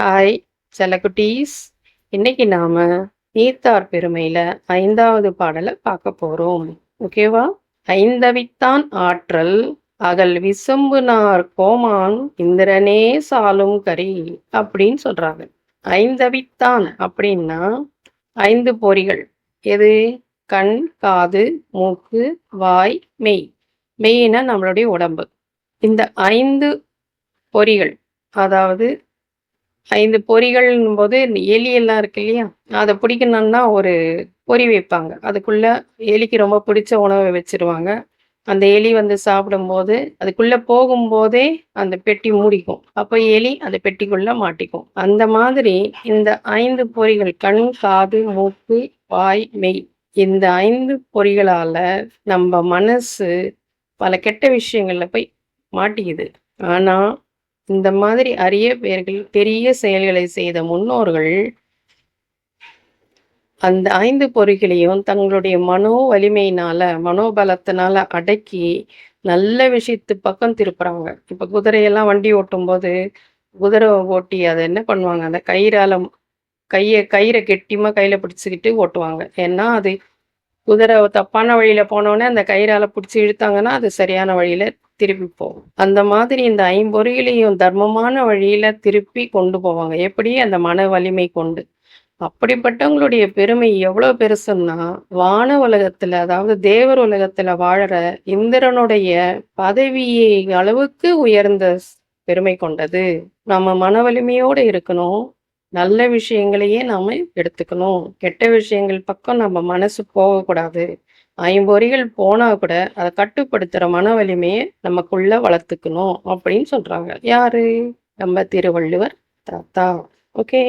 Hi செல்லக்குட்டீஸ் இன்னைக்கு நாம நீத்தார் பெருமையில ஐந்தாவது பாடலை பார்க்க போறோம். ஓகேவா ஐந்தவித்தான் ஆற்றல் அகல் விசம்புனார் கோமான் இந்திரனே சாலும் கரி அப்படின்னு சொல்றாங்க. ஐந்தவித்தான் அப்படின்னா ஐந்து பொறிகள் எது? கண் காது மூக்கு வாய் மெய். மெய்னா நம்மளுடைய உடம்பு. இந்த ஐந்து பொறிகள் அதாவது ஐந்து பொறிகள்னும் போது எலி எல்லாம் இருக்கு இல்லையா? அதை பிடிக்கணும்னா ஒரு பொறி வைப்பாங்க. அதுக்குள்ள எலிக்கு ரொம்ப பிடிச்ச உணவை வச்சிருவாங்க. அந்த எலி வந்து சாப்பிடும்போது அதுக்குள்ள போகும்போதே அந்த பெட்டி மூடிக்கும். அப்போ எலி அந்த பெட்டிக்குள்ள மாட்டிக்கும். அந்த மாதிரி இந்த ஐந்து பொறிகள் கண் காது மூக்கு வாய் மெய் இந்த ஐந்து பொறிகளால நம்ம மனசு பல கெட்ட விஷயங்கள்ல போய் மாட்டிக்குது. ஆனா இந்த மாதிரி அரிய பெயர்கள் பெரிய செயல்களை செய்த முன்னோர்கள் அந்த ஐந்து பொறிகளையும் தங்களுடைய மனோ வலிமையினால மனோபலத்தினால அடக்கி நல்ல விஷயத்து பக்கம் திருப்புறாங்க. இப்ப குதிரையெல்லாம் வண்டி ஓட்டும் போது குதிரை ஓட்டி அதை என்ன பண்ணுவாங்க? அந்த கயிறால கையை கயிறை கெட்டிமா கையில பிடிச்சுக்கிட்டு ஓட்டுவாங்க. ஏன்னா அது குதிரை தப்பான வழியில போனோடனே அந்த கயிறால பிடிச்சி இழுத்தாங்கன்னா அது சரியான வழியில திருப்பிப்போம் அந்த மாதிரி இந்த ஐம்பொறிகளையும் தர்மமான வழியில திருப்பி கொண்டு போவாங்க. எப்படி? அந்த மன வலிமை கொண்டு. அப்படிப்பட்டவங்களுடைய பெருமை எவ்வளவு பெருசுன்னா வான உலகத்துல அதாவது தேவர் உலகத்துல வாழற இந்திரனுடைய பதவியை அளவுக்கு உயர்ந்த பெருமை கொண்டது. நம்ம மன வலிமையோடு இருக்கணும். நல்ல விஷயங்களையே நாம எடுத்துக்கணும். கெட்ட விஷயங்கள் பக்கம் நம்ம மனசு போகக்கூடாது. ஐம்பொறிகள் போனா கூட அதை கட்டுப்படுத்துற மன வலிமையை நமக்குள்ள வளர்த்துக்கணும் அப்படின்னு சொல்றாங்க. யாரு? நம்ம திருவள்ளுவர் தாத்தா. ஓகே